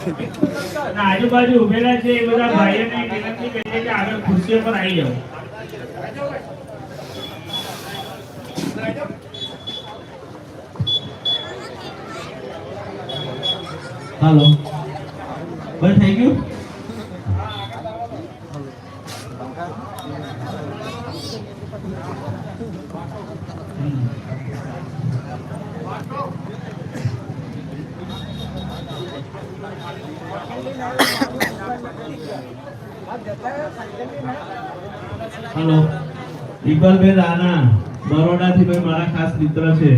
આજુબાજુ ઉભેલા છે, એ બધા ભાઈઓને વિનંતી કરીએ કે આગળ ખુરશીઓ પર આવી જાઓ. હાલો. બસ થઈ ગયું? હેલો. ઇકબાલભાઈ રાણા, બરોડાથી ભાઈ મારા ખાસ મિત્ર છે.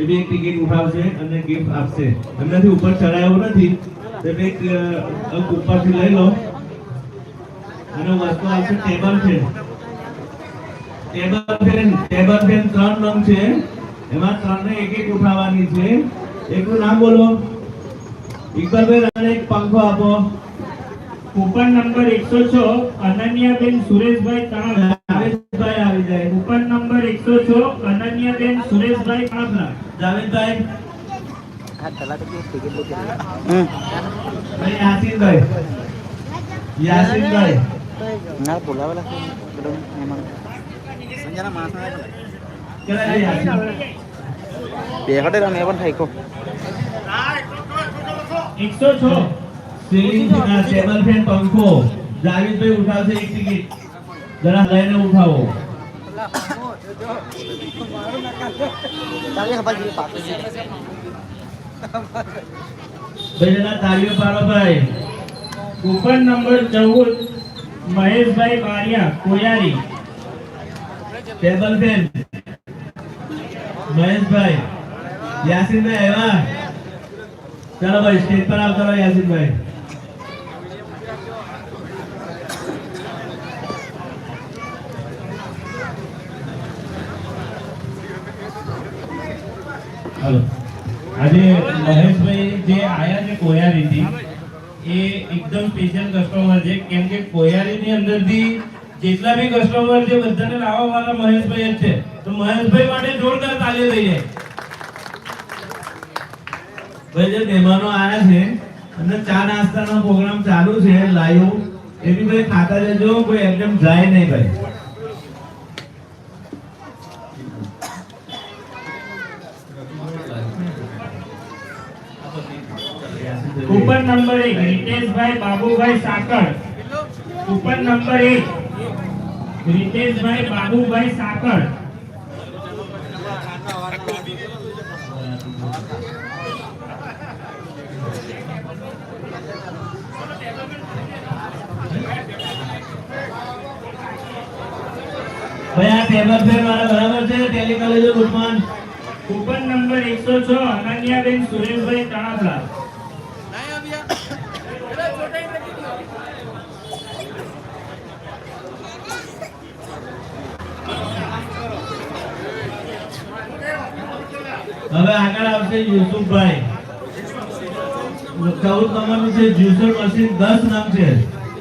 એ બી એક ટિકિટ ઉઠાવશે અને ગિફ્ટ આપશે. એમનાથી ઉપર ચડાયો નથી. એટલે એક ઉપરથી લઈ લો. અને વસ્તુ આવશે table fan. Table fan table fan ત્રણ રંગ છે. એમાં ત્રણ ને એક એક ઉઠાવવાની છે. એકનું નામ બોલો. ઇકબાલભાઈ રાણા એક પંખો આપો. કૂપન નંબર એકસો છ અનન્યાબેન સુરેશભાઈ તણખલા જાવેદભાઈ આવી જાય. કૂપન નંબર એકસો છ અનન્યાબેન સુરેશભાઈ તણખલા જાવેદભાઈ. યાસીનભાઈ. યાસીનભાઈ. ના બોલાવેલા સંજના માણસ છે. યાસીન? બે હટે તમે પણ થાય કો એકસો છ. સીલિંગ ટેબલ ફેન પંખો. જાવેદભાઈ ઉઠાવશે એક ટિકિટ જરા લઈને ઉઠાવો. ભાઈ જરા તાળીઓ પાડો ભાઈ. કૂપન નંબર ચૌદ મહેશભાઈ બારિયા કોયારી. Table fan Maheshbhai. યાસીનભાઈ આવ્યા? ચાલો ભાઈ સ્ટેજ પર આવતા કરો યાસીનભાઈ. હાલો. આજે મહેશભાઈ જે આયા છે કોયારીથી, એ એકદમ સ્પેશિયલ કસ્ટમર છે. કેમ કે કોયારીની અંદરથી જેટલા બી કસ્ટમર છે, બધાને લાવવા વાળા મહેશભાઈ જ છે. તો મહેશભાઈ માટે જોરદાર તાલી લઈ જાય. ભાઈ, જે મહેમાનો આયા છે, અને ચા નાસ્તાનો પ્રોગ્રામ ચાલુ છે લાઈવ એ બી ભાઈ ખાતા જજો કોઈ એકદમ જાય નહીં ભાઈ. કૂપન નંબર એક રીતેશભાઈ બાબુભાઈ સાકર. કૂપન નંબર એક રીતેશભાઈ બાબુભાઈ સાકર. આ ટેબલ ફેર મારા બરાબર છે ટેલિકોલેજ ગુડમાન કૂપન. નંબર એકસો છ અનન્યાબેન સુરેશભાઈ તણાપલા હવે આગળ આવશે યુસુફભાઈ. ચૌદ નંબરનું છે જ્યુસર મશીન દસ નામ છે.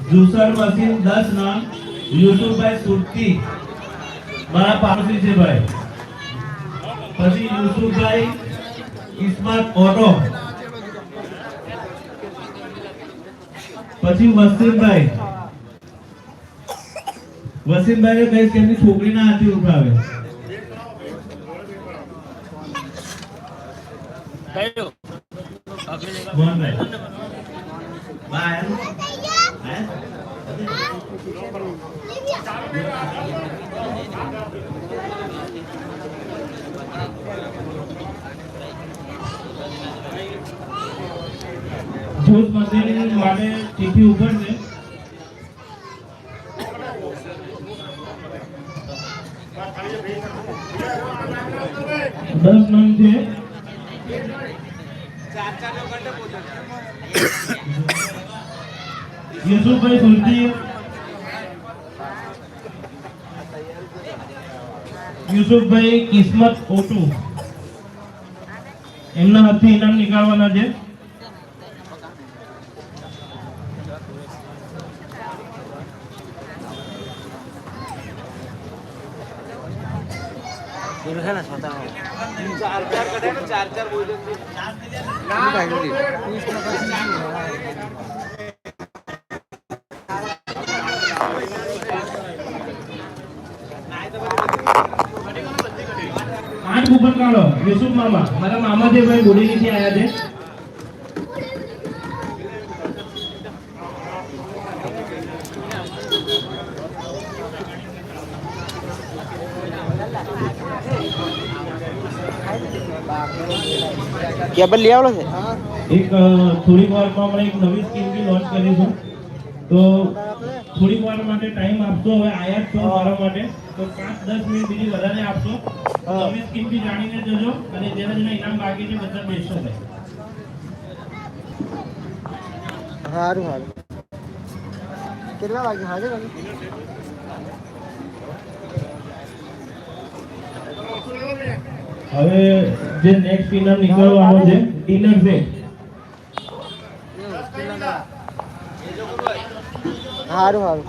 જ્યુસર મશીન દસ નામ. યુસુફભાઈ સુરતી. મારા પાડોશી છે ભાઈ. પછી યુસુફભાઈ ઇસ્માત ઓટો. પછી વસીમભાઈ. વસીમભાઈ કે એમની છોકરીના હાથી ઉઠાવે? બાય જૂથ મંદિરની માટે ટીપી ઉપર છે દસ નંગ છે યુસુફભાઈ સુરતી યુસુફભાઈ કિસ્મત ઓટુ એમના હાથથી ઇનામ નીકાળવાના છે. પેલું છે ને ના આઠ કૂપન કાઢો, યુસુફ મામા. મારા મામા જે ભાઈ બોડીની આવ્યા છે. કેબલ લઈ આવેલો છે? એક થોડી વારમાં આપણે એક નવી સ્કીમ બી લોન્ચ કરીશું. તો થોડી વાર માટે ટાઈમ આપશો હવે આયા છો મારા માટે. તો પાંચ દસ મિનિટ બીજી વધારે આપશો. નવી સ્કીમ બી જાણીને જજો અને જેના જેના ઇનામ બાકી છે બધા બેસશો સારું સારું કેટલા વાગે? હાજર હવે જે નેક્સ્ટ વિનર નીકળવાનો છે ડિનર છે સારું સારું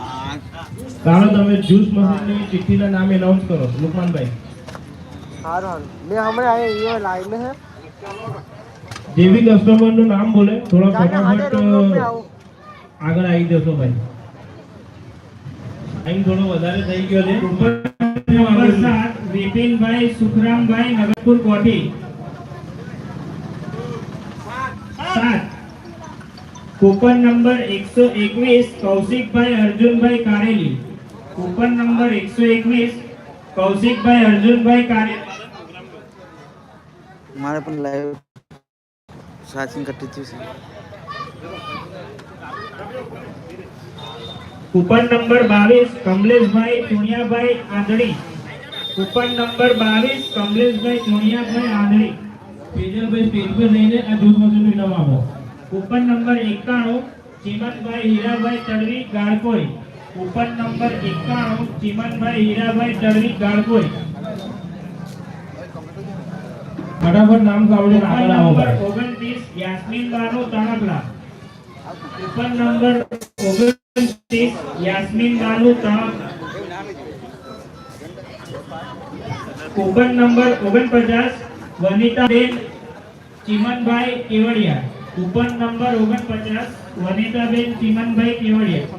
કારણ તમે જ્યુસ મશીનની ચિઠ્ઠીના નામ એનાઉન્સ કરો લુકમાનભાઈ. સારું મેં હમણાં એ લાઈન હે. જે બી કસ્ટમરનું નામ બોલે થોડા ફટાફટ આગળ આવી જશો ભાઈ. ટાઈમ થોડો વધારે થઈ ગયો છે. સાત વિપિનભાઈ, સુખરામભાઈ, નગરપુર કોઠી. સાત. કૂપન નંબર એકસો એકવીસ, કૌશિકભાઈ અર્જુનભાઈ કારેલી. કૂપન નંબર એકસો એકવીસ, કૌશિકભાઈ અર્જુનભાઈ કારેલી. મારે પણ લાઈવ સાચિંગ કરતી હતી કૂપન નંબર બાવીસ કમલેશભાઈ ચુણિયાભાઈ આંધળી. કૂપન નંબર બાવીસ કમલેશભાઈ ચુણિયાભાઈ આંધળી. પેજલભાઈ સ્ટેજ પર લઈને આ જ્યુસ ઇનામ આપો. કૂપન નંબર એકાણું ચિમનભાઈ હીરાભાઈ તડવી ગાળકોઈ. કૂપન નંબર એકાણું ચિમનભાઈ હીરાભાઈ તડવી ગાળકોઈ. ફટાફટ નામ સાંભળીને આગળ આવો ઓગણત્રીસ યાસ્મીન બાનુ તણકલા કૂપન નંબર ઓગણત્રીસ યાસ્મીન બાનુ તણકલા કૂપન નંબર ઓગણપચાસ, વનિતાબેન, ચિમનભાઈ કેવડિયા. કૂપન નંબર ઓગણપચાસ, વનિતાબેન, ચિમનભાઈ કેવડિયા.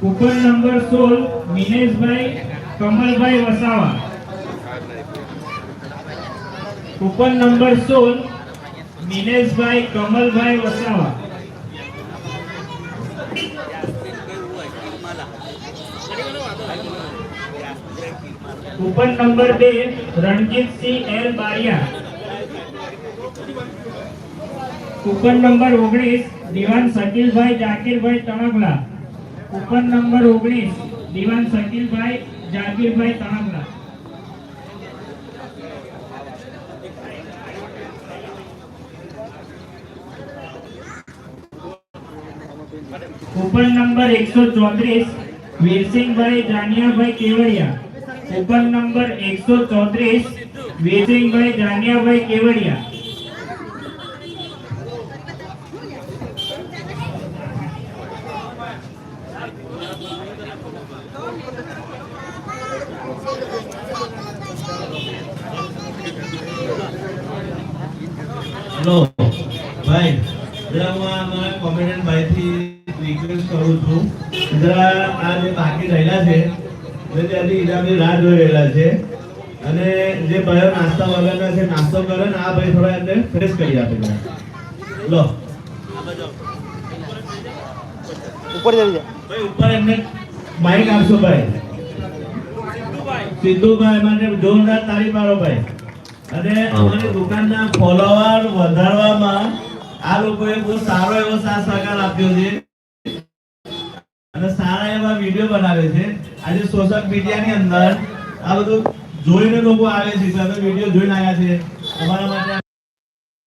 કૂપન નંબર સોળ મિનેશભાઈ કમલભાઈ વસાવા. કૂપન નંબર સોળ મિનેશભાઈ કમલભાઈ વસાવા. કૂપન નંબર બે, Ranjitsinh L Baria. Coupon number ઓગણીસ, દિવાન શકીલભાઈ જાકીરભાઈ તણગલા. કૂપન નંબર ઓગણીસ, દિવાન શકીલભાઈ જાકીરભાઈ તણગલા. કૂપન નંબર એકસો ચોત્રીસ, વીરસિંહભાઈ જાનિયાભાઈ કેવડિયા. કૂપન નંબર એકસો ચોત્રીસ વીરસિંહભાઈ જાનિયાભાઈ કેવડિયા. હેલો, ભાઈ, જરા હું આ મારા કોમેડિયન ભાઈથી રિક્વેસ્ટ કરું છું. જરા આ જે બાકી રહેલા છે ત્યાંથી ઈરાની રાહ જોઈ રહેલા છે. અને જે ભાઈઓ નાસ્તા વગરના છે નાસ્તો કરે ને આ ભાઈ થોડા એમને ફ્રેશ કરી આપે લો. ઉપર જઈ જાય ભાઈ ઉપર એમને માઇક આપશો ભાઈ? સિદ્ધુભાઈ માટે જોરદાર તાળી મારો ભાઈ. અને અમારી દુકાનના ફોલોવર વધારવામાં આ લોકોએ બહુ સારો એવો સાથ સહકાર આપ્યો છે. અને સારા એવા વીડિયો બનાવે છે. આજે સોશિયલ મીડિયાની અંદર આ બધું જોઈને લોકો આવે છે. અમે વીડિયો જોઈને આવ્યા છે. અમારા માટે